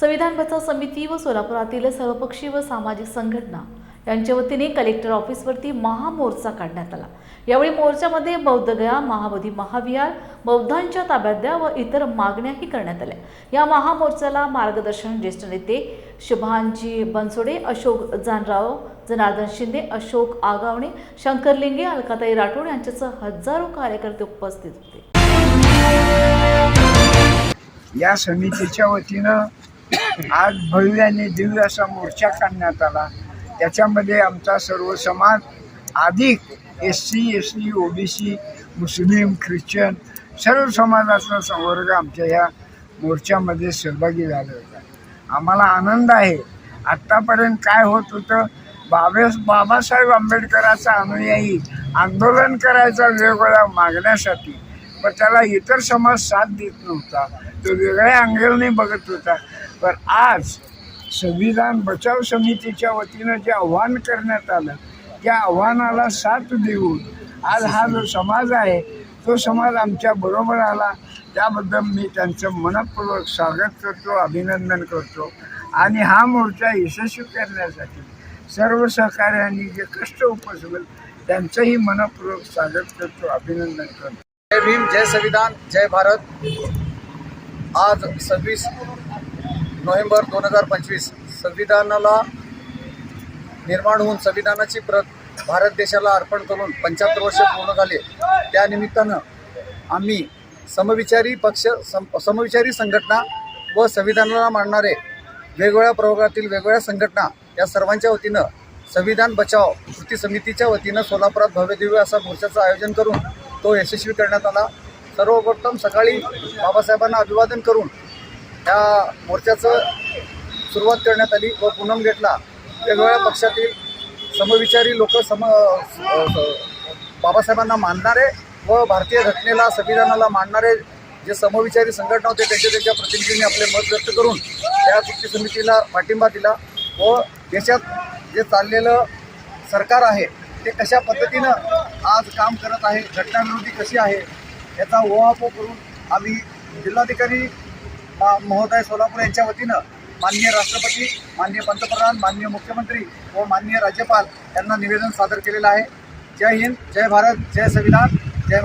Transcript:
संविधान बचाव समिती व सोलापुरातील सर्वपक्षीय व सामाजिक संघटना यांच्या वतीने कलेक्टर ऑफिसवरती महामोर्चा काढण्यात आला. यावेळी मोर्चामध्ये बौद्धगया महाबोधी महाविहार बौद्धांच्या ताब्यात द्या व इतर मागण्याही करण्यात आल्या. या महामोर्चाला मार्गदर्शन ज्येष्ठ नेते शुभांजी बनसोडे अशोक जानराव जनार्दन शिंदे अशोक आगावणे शंकर लिंगे अलकाताई राठोड यांच्यासह हजारो कार्यकर्ते उपस्थित होते. या समितीच्या वतीनं आज भव्याने दिव्य असा मोर्चा काढण्यात आला. त्याच्यामध्ये आमचा सर्व समाज अधिक S C S C O B C मुस्लिम ख्रिश्चन सर्व समाजाचा संवर्ग आमच्या या मोर्चामध्ये सहभागी झाला होता. आम्हाला आनंद आहे. आत्तापर्यंत काय होत होतं? बाबे बाबासाहेब आंबेडकराचा अनुयायी आंदोलन करायचा वेगवेगळ्या मागण्यासाठी. पण त्याला इतर समाज साथ देत नव्हता. तो वेगळ्या अँगलने बघत होता. पण आज संविधान बचाव समितीच्या वतीनं जे आव्हान करण्यात आलं त्या आव्हानाला साथ देऊन आज हा जो समाज आहे तो समाज आमच्या बरोबर आला. त्याबद्दल मी त्यांचं मनपूर्वक स्वागत करतो अभिनंदन करतो. आणि हा मोर्चा यशस्वी करण्यासाठी सर्व सहकार्यांनी जे कष्ट उपसवेल त्यांचंही मनपूर्वक स्वागत करतो अभिनंदन करतो. जय भीम जय संविधान जय भारत. आज सव्वीस नोव्हेंबर दोन हजार पंचवीस संविधानाला निर्माण होऊन संविधानाची प्रत भारत देशाला अर्पण करून पंच्याहत्तर वर्ष पूर्ण झाले. त्यानिमित्तानं आम्ही समविचारी पक्ष सम समविचारी संघटना व संविधानाला मानणारे वेगवेगळ्या प्रवर्गातील वेगवेगळ्या संघटना या सर्वांच्या वतीनं संविधान बचाव कृती समितीच्या वतीनं सोलापुरात भव्यदिव्य असा मोर्चाचं आयोजन करून तो यशस्वी करण्यात आला. सर्वप्रथम सकाळी बाबासाहेबांना अभिवादन करून ह्या मोर्चाचं सुरुवात करण्यात आली व पूनम गेटला वेगवेगळ्या पक्षातील समविचारी लोक सम बाबासाहेबांना मानणारे व भारतीय घटनेला संविधानाला मानणारे जे समविचारी संघटना होते त्यांच्या त्यांच्या प्रतिनिधींनी आपले मत व्यक्त करून त्या कृती समितीला पाठिंबा दिला व देशात जे चाललेलं सरकार आहे ते कशा पद्धतीनं आज काम करत आहे घटनाविरोधी कशी आहे याचा ओहापोह करून आम्ही जिल्हाधिकारी महोदय सोलापूर यांच्या वतीनं माननीय राष्ट्रपती माननीय पंतप्रधान माननीय मुख्यमंत्री व माननीय राज्यपाल यांना निवेदन सादर केलेलं आहे. जय हिंद जय भारत जय संविधान.